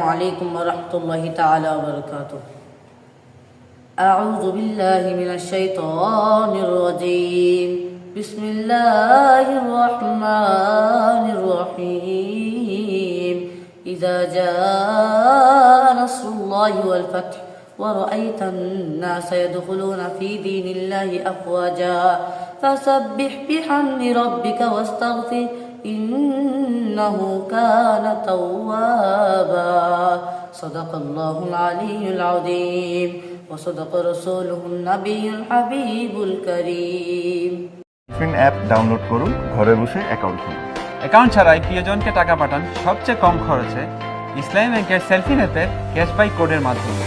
عليكم ورحمة الله تعالى وبركاته. أعوذ بالله من الشيطان الرجيم. بسم الله الرحمن الرحيم. إذا جاء نصر الله والفتح ورأيت الناس يدخلون في دين الله أفواجا فسبح بحمد ربك واستغفر إنه كان توابا صدق الله العلي العظيم وصدق رسوله النبي الحبيب الكريم ফিন app download করুন ঘরে বসে অ্যাকাউন্ট খুলুন অ্যাকাউন্ট ছাড়াই প্রিয়জনকে টাকা পাঠান সবচেয়ে কম খরচে ইসলামী ব্যাংকের সেলফি অ্যাপের ক্যাশবাই কোডের মাধ্যমে